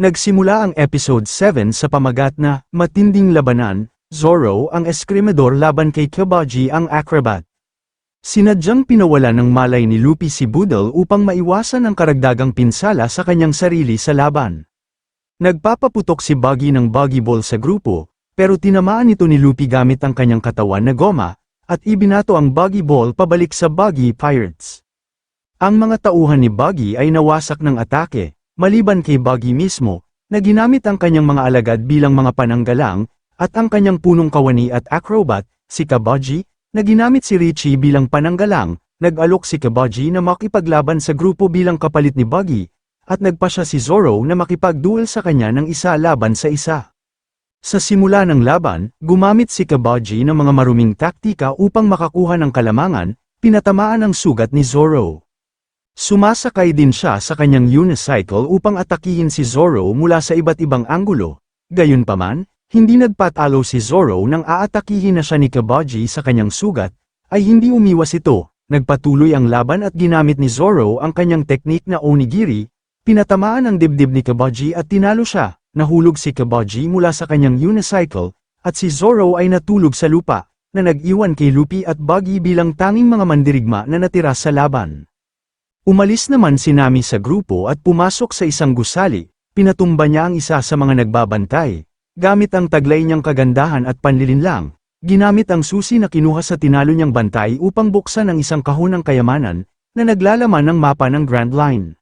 Nagsimula ang episode 7 sa pamagat na, Matinding Labanan, Zoro ang eskrimador laban kay Kabaji ang acrobat. Sinadyang pinawala ng malay ni Luffy si Boodle upang maiwasan ang karagdagang pinsala sa kanyang sarili sa laban. Nagpapaputok si Buggy ng Buggy Ball sa grupo, pero tinamaan ito ni Luffy gamit ang kanyang katawan na goma, at ibinato ang Buggy Ball pabalik sa Buggy Pirates. Ang mga tauhan ni Buggy ay nawasak ng atake, maliban kay Buggy mismo, na ginamit ang kanyang mga alagad bilang mga pananggalang, at ang kanyang punong kawani at acrobat, si Kabaji, na ginamit si Richie bilang pananggalang, nag-alok si Kabaji na makipaglaban sa grupo bilang kapalit ni Buggy, at nagpa siya si Zoro na makipagduel sa kanya ng isa laban sa isa. Sa simula ng laban, gumamit si Kabaji ng mga maruming taktika upang makakuha ng kalamangan, pinatamaan ang sugat ni Zoro. Sumasakay din siya sa kanyang unicycle upang atakihin si Zoro mula sa iba't ibang anggulo. Gayunpaman, hindi nagpatalo si Zoro nang aatakihin na siya ni Kabaji sa kanyang sugat, ay hindi umiwas ito, nagpatuloy ang laban at ginamit ni Zoro ang kanyang teknik na onigiri, pinatamaan ang dibdib ni Kabaji at tinalo siya, nahulog si Kabaji mula sa kanyang unicycle, at si Zoro ay natulog sa lupa, na nag-iwan kay Luffy at Buggy bilang tanging mga mandirigma na natira sa laban. Umalis naman si Nami sa grupo at pumasok sa isang gusali, pinatumba niya ang isa sa mga nagbabantay. Gamit ang taglay niyang kagandahan at panlilinlang, ginamit ang susi na kinuha sa tinalo niyang bantay upang buksan ang isang kahon ng kayamanan, na naglalaman ng mapa ng Grand Line.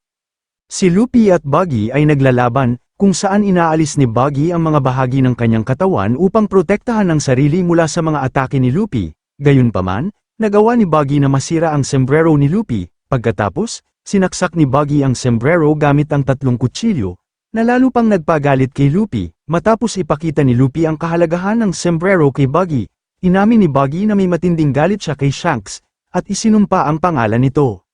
Si Luffy at Buggy ay naglalaban, kung saan inaalis ni Buggy ang mga bahagi ng kanyang katawan upang protektahan ang sarili mula sa mga atake ni Luffy. Gayunpaman, nagawa ni Buggy na masira ang sombrero ni Luffy, pagkatapos, sinaksak ni Buggy ang sombrero gamit ang tatlong kutsilyo, na lalo pang nagpagalit kay Luffy, matapos ipakita ni Luffy ang kahalagahan ng sombrero kay Buggy. Inamin ni Buggy na may matinding galit siya kay Shanks, at isinumpa ang pangalan nito.